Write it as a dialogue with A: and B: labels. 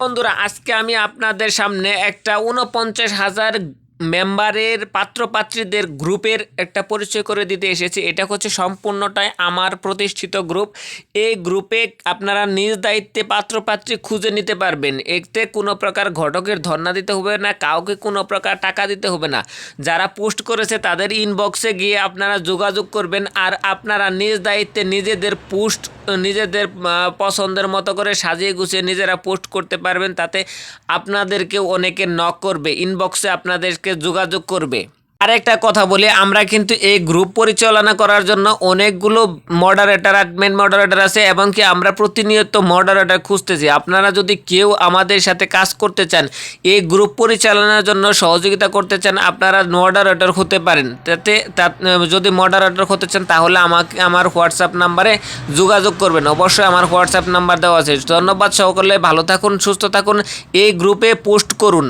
A: বন্ধুরা আজকে আমি আপনাদের সামনে একটা উনপঞ্চাশ হাজার মেম্বারের পাত্রপাত্রীদের গ্রুপের একটা পরিচয় করে দিতে এসেছি। এটা হচ্ছে সম্পূর্ণটাই আমার প্রতিষ্ঠিত গ্রুপ। এই গ্রুপে আপনারা নিজ দায়িত্বে পাত্রপাত্রী খুঁজে নিতে পারবেন। এতে কোনো প্রকার ঘটকের ধর্ণা দিতে হবে না, কাউকে কোনো প্রকার টাকা দিতে হবে না। যারা পোস্ট করেছে তাদের ইনবক্সে গিয়ে আপনারা যোগাযোগ করবেন আর আপনারা নিজ দায়িত্বে নিজেদের পোস্ট, নিজেদের পছন্দের মতো করে সাজিয়ে গুছিয়ে নিজেরা পোস্ট করতে পারবেন। তাতে আপনাদেরকেও অনেকে নক করবে। ইনবক্সে আপনাদেরকে যোগাযোগ করবে। আরেকটা কথা বলি, আমরা কিন্তু এই গ্রুপ পরিচালনা করার জন্য অনেকগুলো মডারেটার অ্যাডমিন মডারেটার আছে এবং কি আমরা প্রতিনিয়ত মডারেটার খুঁজতেছি। আপনারা যদি কেউ আমাদের সাথে কাজ করতে চান, এই গ্রুপ পরিচালনার জন্য সহযোগিতা করতে চান, আপনারা মডারেটর হতে পারেন। তাতে যদি মডারেটর হতে চান, তাহলে আমাকে, আমার হোয়াটসঅ্যাপ নাম্বারে যোগাযোগ করবেন। অবশ্যই আমার হোয়াটসঅ্যাপ নাম্বার দেওয়া আছে। ধন্যবাদ সকলে ভালো থাকুন, সুস্থ থাকুন, এই গ্রুপে পোস্ট করুন।